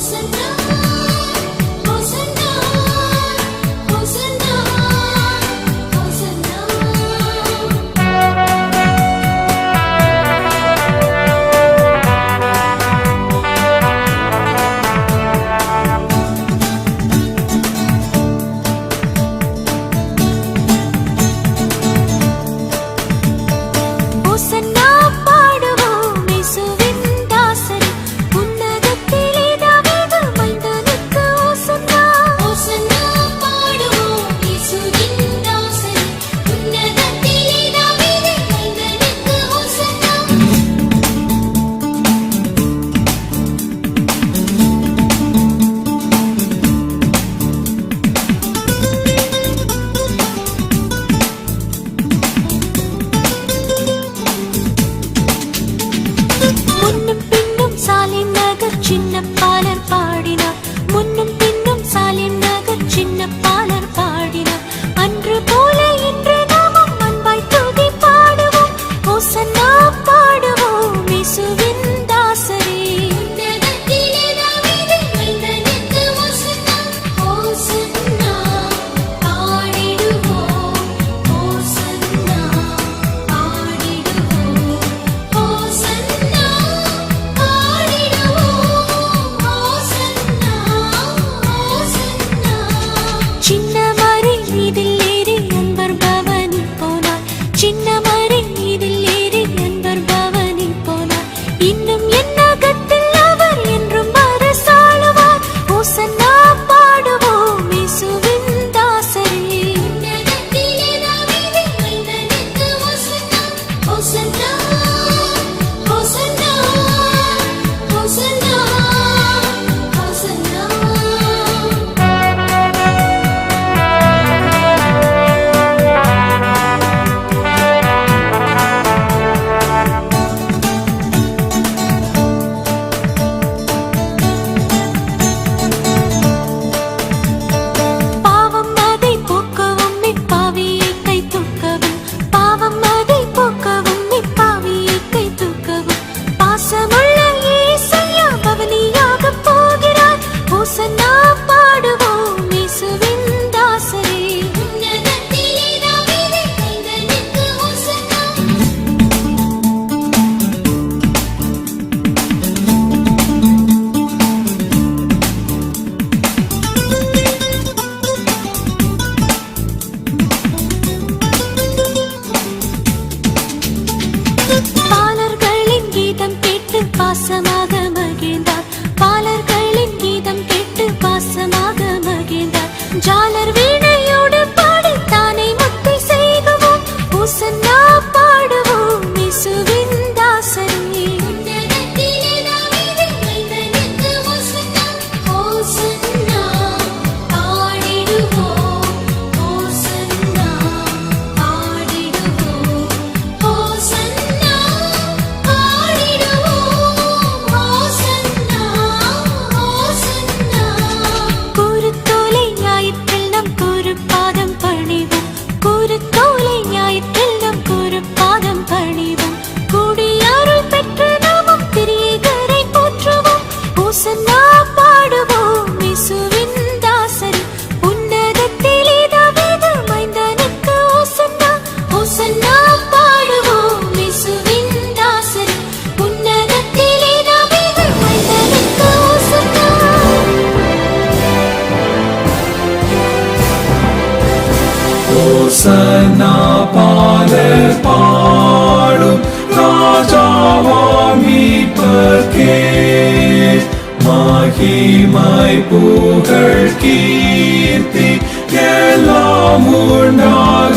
listen to ஓசனா பாடல் பாடும் ராஜாவாம் மீட்பர்க்கே மகிமை புகழ் கீர்த்தி எல்லாம் உண்டாக